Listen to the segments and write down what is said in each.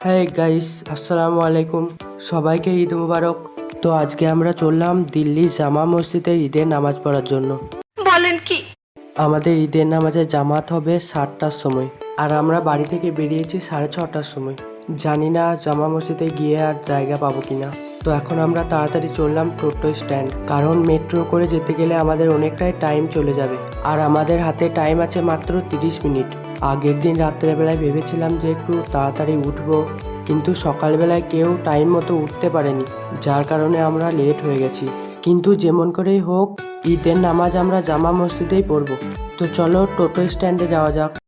হ্যাঁ গাইস আসসালামু আলাইকুম সবাইকে ঈদ মুবারক। তো আজকে আমরা চললাম দিল্লি জামা মসজিদে ঈদের নামাজ পড়ার জন্য। বলেন কি? আমাদের ঈদের নামাজে জামাত হবে সাতটার সময়। আর আমরা বাড়ি থেকে বেরিয়েছি সাড়ে ছটার সময়। জানি না জামা মসজিদে গিয়ে আর জায়গা পাবো কিনা। তো এখন আমরা তাড়াতাড়ি চললাম টোটো স্ট্যান্ড। কারণ মেট্রো করে যেতে গেলে আমাদের অনেকটাই টাইম চলে যাবে। আর আমাদের হাতে টাইম আছে মাত্র তিরিশ মিনিট। আগের দিন রাত্রেবেলায় ভেবেছিলাম যে একটু তাড়াতাড়ি উঠবো কিন্তু সকালবেলায় কেউ টাইম মতো উঠতে পারেনি যার কারণে আমরা লেট হয়ে গেছি। কিন্তু যেমন করেই হোক ঈদের নামাজ আমরা জামা মসজিদেই পড়ব। তো চলো টোটো স্ট্যান্ডে যাওয়া যাক।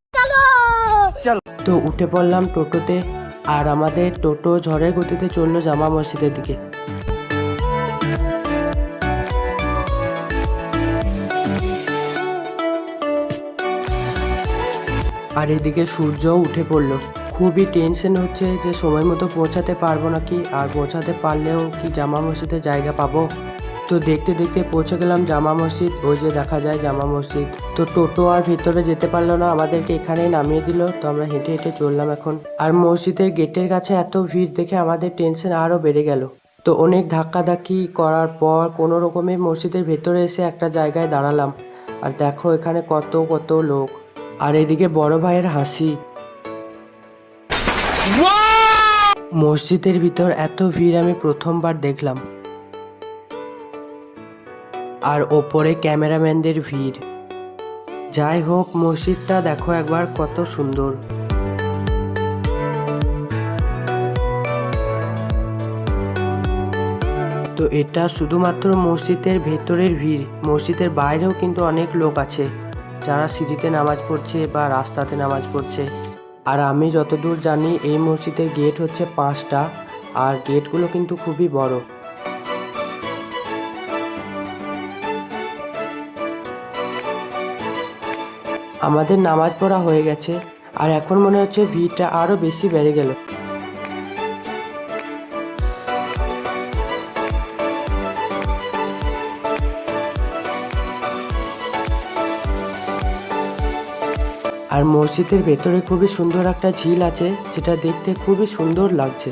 তো উঠে পড়লাম টোটোতে আর আমাদের টোটো ঝড়ের গতিতে চলল জামা মসজিদের দিকে। আর এদিকে সূর্যও উঠে পড়ল। খুবই টেনশন হচ্ছে যে সময় মতো পৌঁছাতে পারব নাকি, আর পৌঁছাতে পারলেও কি জামা মসজিদে জায়গা পাবো? তো দেখতে দেখতে পৌঁছে গেলাম জামা মসজিদ, ওই যে দেখা যায় জামা মসজিদ। তো টোটো আর ভিতরে যেতে পারল না, আমাদেরকে এখানেই নামিয়ে দিল, তো আমরা হেঁটে হেঁটে চললাম এখন। আর মসজিদের গেটের কাছে এত ভিড় দেখে আমাদের টেনশন আরও বেড়ে গেল। তো অনেক ধাক্কাধাক্কি করার পর কোনো রকমে মসজিদের ভেতরে এসে একটা জায়গায় দাঁড়ালাম। আর দেখো এখানে কত কত লোক। আর এদিকে বড় ভাইয়ের হাসি। মসজিদের ভিতর এত ভিড় আমি প্রথমবার দেখলাম। আর ওপরে ক্যামেরাম্যানদের ভিড়। যাই হোক, মসজিদটা দেখো একবার কত সুন্দর। তো এটা শুধুমাত্র মসজিদের ভেতরের ভিড়, মসজিদের বাইরেও কিন্তু অনেক লোক আছে। যারা সিঁড়িতে নামাজ পড়ছে বা রাস্তাতে নামাজ পড়ছে। আর আমি যতদূর জানি, এই মসজিদের গেট হচ্ছে পাঁচটা, আর গেটগুলো কিন্তু খুবই বড়। আমাদের নামাজ পড়া হয়ে গেছে, আর এখন মনে হচ্ছে ভিড়টা আরও বেশি বেড়ে গেল। আর মসজিদের ভেতরে খুবই সুন্দর একটা ঝিল আছে, যেটা দেখতে খুবই সুন্দর লাগছে।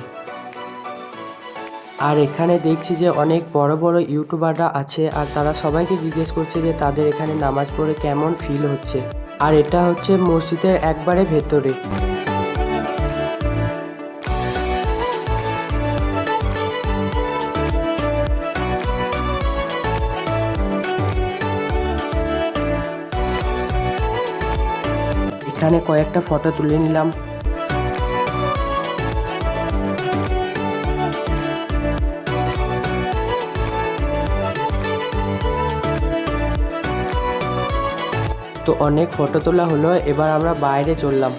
আর এখানে দেখছি যে অনেক বড় বড় ইউটিউবাররা আছে, আর তারা সবাইকে জিজ্ঞেস করছে যে তাদের এখানে নামাজ পড়ে কেমন ফিল হচ্ছে। আর এটা হচ্ছে মসজিদের একবারে ভেতরে। এখানে কয়েকটা ফটো তুলে নিলাম। তো অনেক ফটো তোলা হলো, এবার আমরা বাইরে চললাম।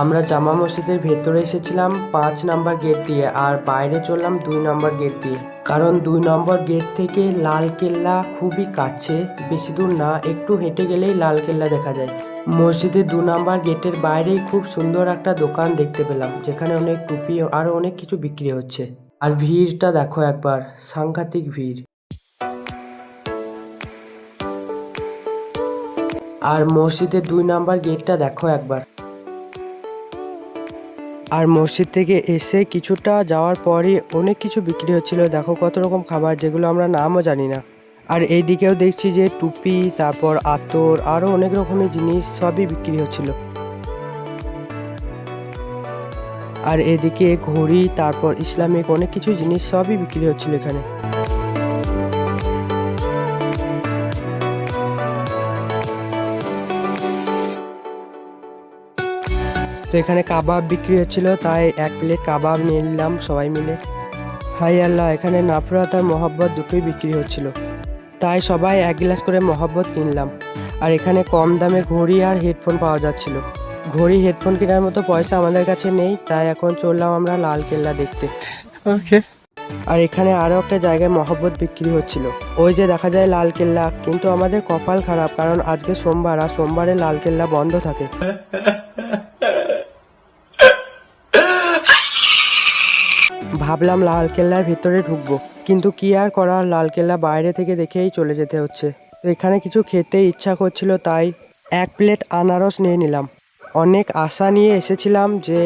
আমরা জামা মসজিদের ভেতরে এসেছিলাম পাঁচ নাম্বার গেট দিয়ে, আর বাইরে চললাম দুই নম্বর গেট দিয়ে। কারণ দুই নম্বর গেট থেকে লাল কেল্লা খুবই কাছে, বেশি দূর না, একটু হেঁটে গেলেই লাল কেল্লা দেখা যায়। মসজিদের দু নম্বর গেটের বাইরেই খুব সুন্দর একটা দোকান দেখতে পেলাম, যেখানে অনেক টুপি আরও অনেক কিছু বিক্রি হচ্ছে। আর ভিড়টা দেখো একবার, সাংঘাতিক ভিড়। আর মসজিদের দুই নাম্বার গেটটা দেখো একবার। আর মসজিদ থেকে এসে কিছুটা যাওয়ার পরই অনেক কিছু বিক্রি হচ্ছিল। দেখো কত রকম খাবার, যেগুলো আমরা নামও জানি না। আর এইদিকেও দেখছি যে টুপি, তারপর আতর আরও অনেক রকমের জিনিস সবই বিক্রি হচ্ছিল। আর এদিকে ঘড়ি, তারপর ইসলামিক অনেক কিছু জিনিস সবই বিক্রি হচ্ছিল এখানে। তো এখানে কাবাব বিক্রি হচ্ছিল, তাই এক প্লেট কাবাব নিয়ে নিলাম সবাই মিলে। হাই আল্লাহ, এখানে নাফরাত আর মহব্বত দুটোই বিক্রি হচ্ছিল। তাই সবাই এক গ্লাস করে মহব্বত কিনলাম। আর এখানে কম দামে ঘড়ি আর হেডফোন পাওয়া যাচ্ছিল। ঘড়ি হেডফোন কেনার মতো পয়সা আমাদের কাছে নেই তাই এখন চললাম আমরা লাল কেল্লা দেখতে। আর এখানে আরও একটা জায়গায় মহব্বত বিক্রি হচ্ছিল। ওই যে দেখা যায় লাল কেল্লা কিন্তু আমাদের কপাল খারাপ কারণ আজকে সোমবার আর সোমবারে লাল কেল্লা বন্ধ থাকে। ভাবলাম লাল কেল্লার ভিতরে ঢুকবো। কিন্তু কি আর করার লাল কেল্লা বাইরে থেকে দেখেই চলে যেতে হচ্ছে। এখানে কিছু খেতে ইচ্ছা করছিল, তাই এক প্লেট আনারস নিয়ে নিলাম। অনেক আশা নিয়ে এসেছিলাম যে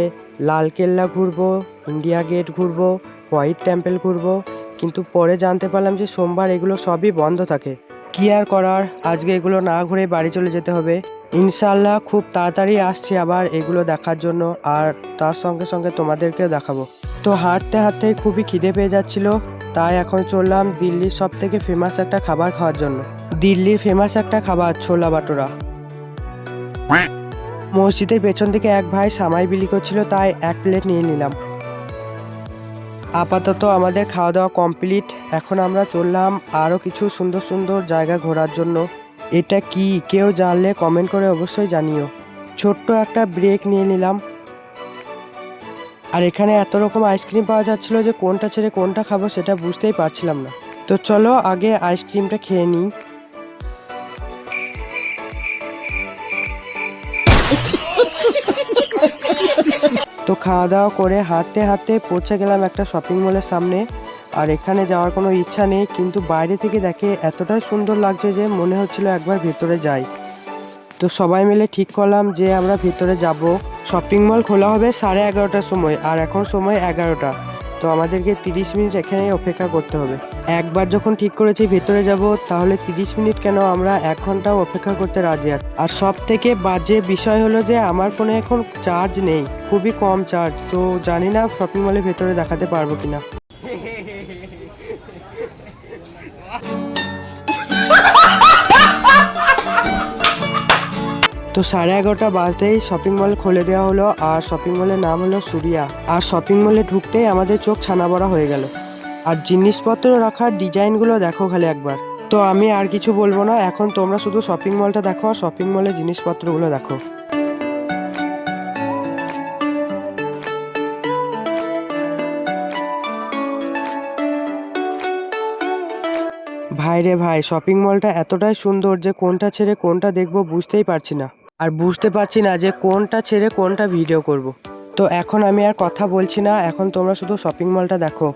লালকেল্লা ঘুরবো, ইন্ডিয়া গেট ঘুরবো, হোয়াইট টেম্পল ঘুরবো, কিন্তু পরে জানতে পারলাম যে সোমবার এগুলো সবই বন্ধ থাকে। কি আর করার, আজকে এগুলো না ঘুরে বাড়ি চলে যেতে হবে। ইনশাল্লাহ খুব তাড়াতাড়ি আসছি আবার এগুলো দেখার জন্য, আর তার সঙ্গে সঙ্গে তোমাদেরকেও দেখাবো। তো হাঁটতে হাঁটতে খুবই খিদে পেয়ে যাচ্ছিল। তাই এখন চললাম দিল্লির সব থেকে ফেমাস একটা খাবার খাওয়ার জন্য। দিল্লির ফেমাস একটা খাবার, ছোলা বাটোরা। মসজিদের পেছন থেকে এক ভাই সামাই বিলি করছিল, তাই এক প্লেট নিয়ে নিলাম। আপাতত আমাদের খাওয়া দাওয়া কমপ্লিট এখন আমরা চললাম আরও কিছু সুন্দর সুন্দর জায়গা ঘোরার জন্য। এটা কি, কেউ জানলে কমেন্ট করে অবশ্যই জানিও। ছোট্ট একটা ব্রেক নিয়ে নিলাম। আর এখানে এত রকম আইসক্রিম পাওয়া যাচ্ছিল যে কোনটা ছেড়ে কোনটা খাব সেটা বুঝতেই পারছিলাম না। তো চলো আগে আইসক্রিমটা খেয়ে নিই। তো খাওয়া দাওয়া করে হাঁটতে হাঁটতে পৌঁছে গেলাম একটা শপিং মলের সামনে। আর এখানে যাওয়ার কোনো ইচ্ছা নেই, কিন্তু বাইরে থেকে দেখে এতটাই সুন্দর লাগছে যে মনে হচ্ছিল একবার ভেতরে যাই। তো সবাই মিলে ঠিক করলাম যে আমরা ভেতরে যাব। শপিং মল খোলা হবে সাড়ে এগারোটার সময় আর এখন সময় এগারোটা। তো আমাদেরকে তিরিশ মিনিট এখানে অপেক্ষা করতে হবে। একবার যখন ঠিক করেছি ভেতরে যাব, তাহলে তিরিশ মিনিট কেন আমরা এক ঘন্টাও অপেক্ষা করতে রাজি আছি আর সব থেকে বাজে বিষয় হলো যে আমার ফোনে এখন চার্জ নেই, খুবই কম চার্জ তো জানি না শপিং মলের ভেতরে দেখাতে পারব কিনা। তো সাড়ে এগারোটা বাজতেই শপিং মল খুলে দেওয়া হলো আর শপিং মলের নাম হলো সুরিয়া। আর শপিং মলে ঢুকতেই আমাদের চোখ ছানা বড়া হয়ে গেল। আর জিনিসপত্র রাখার ডিজাইনগুলো দেখো খালি একবার। তো আমি আর কিছু বলব না, এখন তোমরা শুধু শপিং মলটা দেখো আর শপিং মলের জিনিসপত্রগুলো দেখো। ভাই রে ভাই শপিং মলটা এতটাই সুন্দর যে কোনটা ছেড়ে কোনটা দেখব বুঝতেই পারছি না। আর বুঝতে পারছি না যে কোনটা ছেড়ে কোনটা ভিডিও করব। তো এখন আমি আর কথা বলছি না, এখন তোমরা শুধু শপিং মলটা দেখো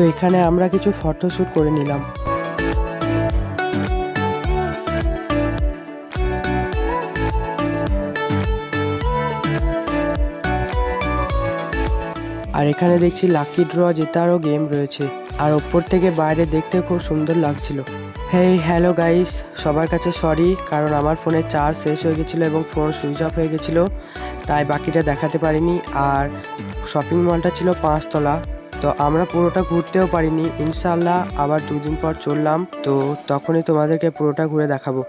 তো এখানে আমরা কিছু ফটোশ্যুট করে নিলাম। আর এখানে দেখছি লাকি ড্র জেতারও গেম রয়েছে। আর ওপর থেকে বাইরে দেখতে খুব সুন্দর লাগছিল। হেই হ্যালো গাইস সবার কাছে সরি কারণ আমার ফোনে চার্জ শেষ হয়ে গেছিল এবং ফোন সুইচ অফ হয়ে গেছিল, তাই বাকিটা দেখাতে পারিনি। আর শপিং মলটা ছিল পাঁচতলা তো আমরা পুরোটা ঘুরতেও পারিনি। ইনশাল্লাহ আবার দুদিন পর চললাম। তো তখনই তোমাদেরকে পুরোটা ঘুরে দেখাবো।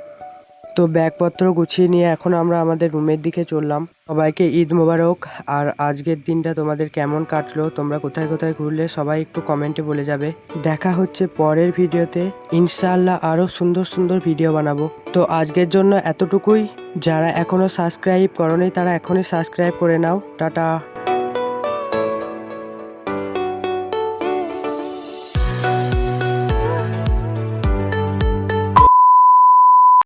তো ব্যাগপত্র গুছিয়ে নিয়ে এখন আমরা আমাদের রুমের দিকে চললাম। সবাইকে ঈদ মোবারক। আর আজকের দিনটা তোমাদের কেমন কাটলো, তোমরা কোথায় কোথায় ঘুরলে সবাই একটু কমেন্টে বলে যাবে। দেখা হচ্ছে পরের ভিডিওতে। ইনশাআল্লাহ আরও সুন্দর সুন্দর ভিডিও বানাবো। তো আজকের জন্য এতটুকুই। যারা এখনও সাবস্ক্রাইব করনি, তারা এখনই সাবস্ক্রাইব করে নাও। টাটা।